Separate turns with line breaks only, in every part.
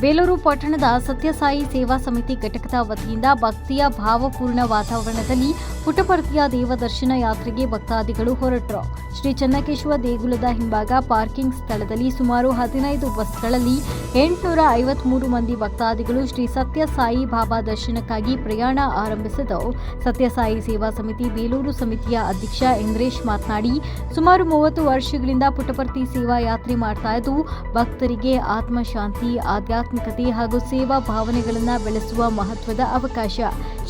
ಬೇಲೂರು ಪಟ್ಟಣದ ಸತ್ಯಸಾಯಿ ಸೇವಾ ಸಮಿತಿ ಘಟಕದ ವತಿಯಿಂದ ಭಕ್ತಿಯ ಭಾವಪೂರ್ಣ ವಾತಾವರಣದಲ್ಲಿ ಪುಟಪರ್ತಿಯ ದೇವದರ್ಶನ ಯಾತ್ರೆಗೆ ಭಕ್ತಾದಿಗಳು ಹೊರಟರು. ಶ್ರೀ ಚನ್ನಕೇಶವ ದೇಗುಲದ ಹಿಂಭಾಗ ಪಾರ್ಕಿಂಗ್ ಸ್ಥಳದಲ್ಲಿ ಸುಮಾರು ಹದಿನೈದು ಬಸ್ಗಳಲ್ಲಿ ಎಂಟುನೂರ ಐವತ್ಮೂರು ಮಂದಿ ಭಕ್ತಾದಿಗಳು ಶ್ರೀ ಸತ್ಯಸಾಯಿ ಬಾಬಾ ದರ್ಶನಕ್ಕಾಗಿ ಪ್ರಯಾಣ ಆರಂಭಿಸಿದ್ದು ಸತ್ಯಸಾಯಿ ಸೇವಾ ಸಮಿತಿ ಬೇಲೂರು ಸಮಿತಿಯ ಅಧ್ಯಕ್ಷ ಇಂದ್ರೇಶ್ ಮಾತನಾಡಿ, ಸುಮಾರು ಮೂವತ್ತು ವರ್ಷಗಳಿಂದ ಪುಟಪರ್ತಿ ಸೇವಾ ಯಾತ್ರೆ ಮಾಡ್ತಾ ಇದ್ದು, ಭಕ್ತರಿಗೆ ಆತ್ಮಶಾಂತಿ, ಆಧ್ಯಾತ್ಮಿಕತೆ ಹಾಗೂ ಸೇವಾ ಭಾವನೆಗಳನ್ನು ಬೆಳೆಸುವ ಮಹತ್ವದ ಅವಕಾಶ.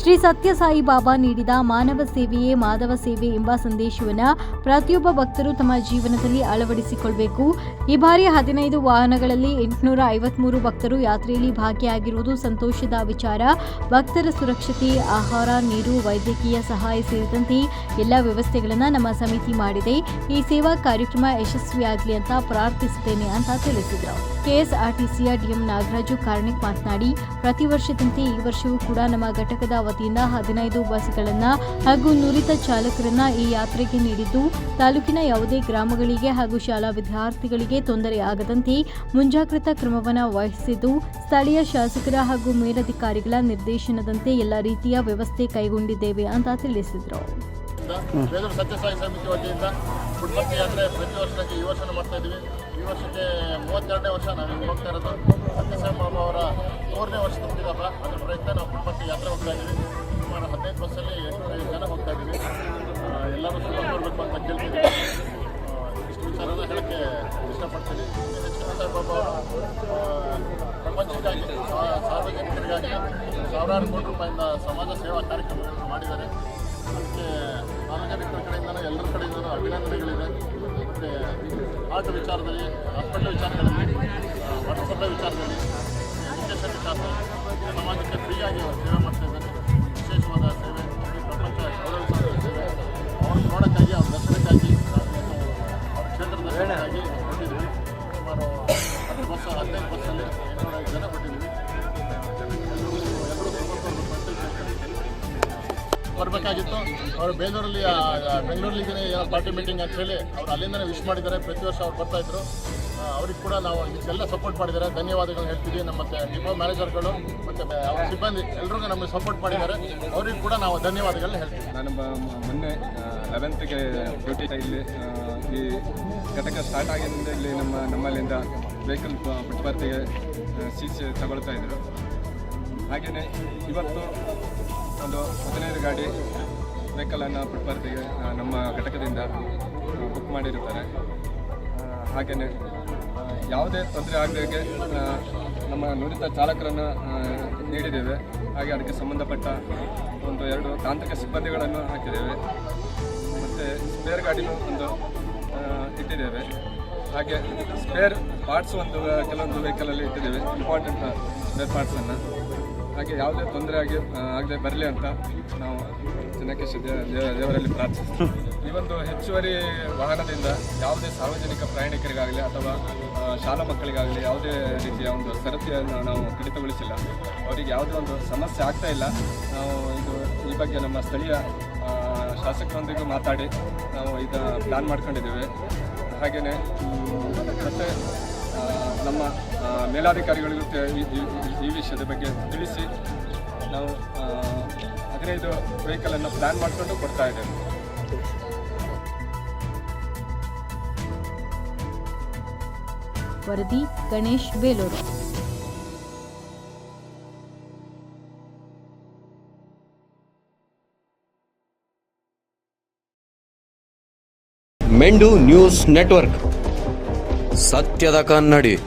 ಶ್ರೀ ಸತ್ಯಸಾಯಿ ಬಾಬಾ ನೀಡಿದ ಮಾನವ ಸೇವೆಯೇ ಮಾಧವ ಸೇವೆ ಎಂಬ ಸಂದೇಶವನ್ನು ಪ್ರತಿಯೊಬ್ಬ ಭಕ್ತರು ತಮ್ಮ ಜೀವನದಲ್ಲಿ ಅಳವಡಿಸಿಕೊಳ್ಬೇಕು. ಈ ಬಾರಿ ಹದಿನೈದು ವಾಹನಗಳಲ್ಲಿ ಎಂಟುನೂರ ಐವತ್ಮೂರು ಭಕ್ತರು ಯಾತ್ರೆಯಲ್ಲಿ ಭಾಗಿಯಾಗಿರುವುದು ಸಂತೋಷದ ವಿಚಾರ. ಭಕ್ತರ ಸುರಕ್ಷತೆ, ಆಹಾರ, ನೀರು, ವೈದ್ಯಕೀಯ ಸಹಾಯ ಸೇರಿದಂತೆ ಎಲ್ಲ ವ್ಯವಸ್ಥೆಗಳನ್ನು ನಮ್ಮ ಸಮಿತಿ ಮಾಡಿದೆ. ಈ ಸೇವಾ ಕಾರ್ಯಕ್ರಮ ಯಶಸ್ವಿಯಾಗಲಿ ಅಂತ ಪ್ರಾರ್ಥಿಸುತ್ತೇನೆ ಅಂತ ತಿಳಿಸಿದರು. ಕೆಎಸ್ಆರ್ಟಿಸಿಯ ಡಿಎಂ ನಾಗರಾಜು ಕಾರ್ಣಿಕ್ ಮಾತನಾಡಿ, ಪ್ರತಿ ವರ್ಷದಂತೆ ಈ ವರ್ಷವೂ ಕೂಡ ನಮ್ಮ ಘಟಕದ ವತಿಯಿಂದ ಹದಿನೈದು ಬಸ್ಗಳನ್ನು ಹಾಗೂ ನುರಿತ ಚಾಲಕರನ್ನ ಈ ಯಾತ್ರೆಗೆ ನೀಡಿದ್ದು, ತಾಲೂಕಿನ ಯಾವುದೇ ಗ್ರಾಮಗಳಿಗೆ ಹಾಗೂ ಶಾಲಾ ವಿದ್ಯಾರ್ಥಿಗಳಿಗೆ ತೊಂದರೆ ಆಗದಂತೆ ಮುಂಜಾಗ್ರತಾ ಕ್ರಮವನ್ನು ವಹಿಸಿದ್ದು, ಸ್ಥಳೀಯ ಶಾಸಕರ ಹಾಗೂ ಮೇಲಧಿಕಾರಿಗಳ ನಿರ್ದೇಶನದಂತೆ ಎಲ್ಲ ರೀತಿಯ ವ್ಯವಸ್ಥೆ ಕೈಗೊಂಡಿದ್ದೇವೆ ಅಂತ ತಿಳಿಸಿದರು.
ಬೇಲೂರು ಸತ್ಯಸಾಯಿ ಸಮಿತಿ ವತಿಯಿಂದ ಪುಟ್ಪರ್ತಿ ಯಾತ್ರೆ ಪ್ರತಿ ವರ್ಷಕ್ಕೆ ಈ ವರ್ಷನೂ ಮಾಡ್ತಾ ಇದ್ದೀವಿ. ಈ ವರ್ಷಕ್ಕೆ ಮೂವತ್ತೆರಡನೇ ವರ್ಷ ನಾವು ಇಲ್ಲಿ ಹೋಗ್ತಾ ಇರೋದು. ಸತ್ಯಸಾಯಿ ಬಾಬಾ ಅವರ ಮೂರನೇ ವರ್ಷ ತುಂಬಿದಪ್ಪ ಅದ್ರ ಪ್ರಯುಕ್ತ ನಾವು ಪುಟ್ಪರ್ತಿ ಯಾತ್ರೆ ಹೋಗ್ತಾ ಇದ್ದೀವಿ. ಸುಮಾರು ಹದಿನೈದು ಬಸ್ಸಲ್ಲಿ ಎಂಟುನೂರೈದು ಜನ ಹೋಗ್ತಾ ಇದ್ದೀವಿ. ಎಲ್ಲರೂ ಸುಮ್ಮನೆ ನೋಡಬೇಕು ಅಂತ ಕೇಳ್ತಿದ್ದೀವಿ. ಆ, ಇಷ್ಟು ವಿಚಾರನ ಹೇಳೋಕ್ಕೆ ಇಷ್ಟಪಡ್ತೀನಿ. ಸತ್ಯಸಾಯಿ ಬಾಬಾ ಪ್ರಪಂಚಕ್ಕಾಗಿ ಸಾರ್ವಜನಿಕರಿಗಾಗಿ ಸಾವಿರಾರು ಕೋಟಿ ರೂಪಾಯಿಂದ ಸಮಾಜ ಸೇವಾ ಕಾರ್ಯಕ್ರಮಗಳನ್ನು ಮಾಡಿದ್ದಾರೆ. ಅದಕ್ಕೆ ಸಾರ್ವಜನಿಕರ ಕಡೆಯಿಂದನೂ ಎಲ್ಲರ ಕಡೆಯಿಂದನೂ ಅಭಿನಂದನೆಗಳಿದೆ ಮತ್ತು ಆರ್ಟ್ ವಿಚಾರದಲ್ಲಿ ಹಾಸ್ಪಿಟಲ್ ವಿಚಾರಗಳಲ್ಲಿ ಆ, ಮಠಸಭೆ ವಿಚಾರದಲ್ಲಿ ಎಜುಕೇಷನ್ ವಿಚಾರದಲ್ಲಿ ಸಮಾಜಕ್ಕೆ ಫ್ರೀಯಾಗಿ ಅವರು ಸೇವೆ ಬರಬೇಕಾಗಿತ್ತು. ಅವರು ಬೇಲೂರಲ್ಲಿ ಬೆಂಗಳೂರಲ್ಲಿ ಏನೋ ಪಾರ್ಟಿ ಮೀಟಿಂಗ್ ಅಂತ ಹೇಳಿ ಅವ್ರು ಅಲ್ಲಿಂದನೇ ವಿಶ್ ಮಾಡಿದ್ದಾರೆ. ಪ್ರತಿ ವರ್ಷ ಅವ್ರು ಬರ್ತಾಯಿದ್ರು ಅವ್ರಿಗೆ ಕೂಡ ನಾವು ಇದಕ್ಕೆಲ್ಲ ಸಪೋರ್ಟ್ ಮಾಡಿದ್ದಾರೆ. ಧನ್ಯವಾದಗಳು ಹೇಳ್ತೀವಿ ನಮ್ಮ ಮತ್ತೆ ಡಿಪೋ ಮ್ಯಾನೇಜರ್ಗಳು ಮತ್ತು ಅವ್ರ ಸಿಬ್ಬಂದಿ ಎಲ್ರಿಗೂ ನಮಗೆ ಸಪೋರ್ಟ್ ಮಾಡಿದ್ದಾರೆ. ಅವ್ರಿಗೆ ಕೂಡ ನಾವು ಧನ್ಯವಾದಗಳನ್ನ ಹೇಳ್ತೀವಿ
ನಾನು ಮೊನ್ನೆ ಲೆವೆಂತ್ಗೆ ಡ್ಯೂಟಿ ಇಲ್ಲಿ ಈ ಘಟಕ ಸ್ಟಾರ್ಟ್ ಆಗಿದ್ದರಿಂದ ಇಲ್ಲಿ ನಮ್ಮ, ನಮ್ಮಲ್ಲಿಂದ ವೆಹಿಕಲ್ ಪುಟ್ಪರ್ತಿಗೆ ಸೀಸ್ ತಗೊಳ್ತಾ ಇದ್ದರು ಹಾಗೆಯೇ ಇವತ್ತು ಒಂದು ಹದಿನೈದು ಗಾಡಿ ವೆಹಿಕಲನ್ನು ಪುಟ್ಪರ್ತಿಗೆ ಆ, ನಮ್ಮ ಘಟಕದಿಂದ ಬುಕ್ ಮಾಡಿರುತ್ತಾರೆ. ಹಾಗೆಯೇ ಯಾವುದೇ ತೊಂದರೆ ಆಗದಾಗೆ ನಮ್ಮ ನುರಿತ ಚಾಲಕರನ್ನು ನೀಡಿದ್ದೇವೆ. ಹಾಗೆ ಅದಕ್ಕೆ ಸಂಬಂಧಪಟ್ಟ ಒಂದು ಎರಡು ತಾಂತ್ರಿಕ ಸಿಬ್ಬಂದಿಗಳನ್ನು ಹಾಕಿದ್ದೇವೆ. ಮತ್ತು ಸ್ಪೇರ್ ಗಾಡಿನೂ ಒಂದು ಇಟ್ಟಿದ್ದೇವೆ. ಹಾಗೆ ಸ್ಪೇರ್ ಪಾರ್ಟ್ಸ್ ಒಂದು ಕೆಲವೊಂದು ವೆಹಿಕಲಲ್ಲಿ ಇಟ್ಟಿದ್ದೇವೆ. ಇಂಪಾರ್ಟೆಂಟ್ ಸ್ಪೇರ್ ಪಾರ್ಟ್ಸನ್ನು ಹಾಗೆ ಯಾವುದೇ ತೊಂದರೆ ಆಗಿ ಆಗದೆ ಬರಲಿ ಅಂತ ನಾವು ದೇ- ದೇವರಲ್ಲಿ ಪ್ರಾರ್ಥಿಸ್ತೀವಿ. ಈ ಒಂದು ಹೆಚ್ಚುವರಿ ವಾಹನದಿಂದ ಯಾವುದೇ ಸಾರ್ವಜನಿಕ ಪ್ರಯಾಣಿಕರಿಗಾಗಲಿ ಅಥವಾ ಶಾಲಾ ಮಕ್ಕಳಿಗಾಗಲಿ ಯಾವುದೇ ರೀತಿಯ ಒಂದು ಸರತಿಯನ್ನು ನಾವು ಕಡಿತಗೊಳಿಸಿಲ್ಲ. ಅವರಿಗೆ ಯಾವುದೇ ಒಂದು ಸಮಸ್ಯೆ ಆಗ್ತಾ ಇಲ್ಲ. ನಾವು ಇದು, ಈ ಬಗ್ಗೆ ನಮ್ಮ ಸ್ಥಳೀಯ ಶಾಸಕರೊಂದಿಗೂ ಮಾತಾಡಿ ನಾವು ಇದನ್ನು ಪ್ಲ್ಯಾನ್ ಮಾಡ್ಕೊಂಡಿದ್ದೇವೆ. ಹಾಗೆಯೇ ಮತ್ತು ನಮ್ಮ ಮೇಲಾಧಿಕಾರಿಗಳಿಗೂ ಈ- ವಿಷಯದ ಬಗ್ಗೆ ತಿಳಿಸಿ ನಾವು ಹದಿನೈದು ವೆಹಿಕಲನ್ನು ಪ್ಲ್ಯಾನ್ ಮಾಡಿಕೊಂಡು ಕೊಡ್ತಾ ಇದ್ದೇವೆ.
ವರದಿ ಗಣೇಶ್ ಬೇಲೂರು.
ಮೆಂಡು ನ್ಯೂಸ್ ನೆಟ್ವರ್ಕ್. ಸತ್ಯದ ಕನ್ನಡಿ.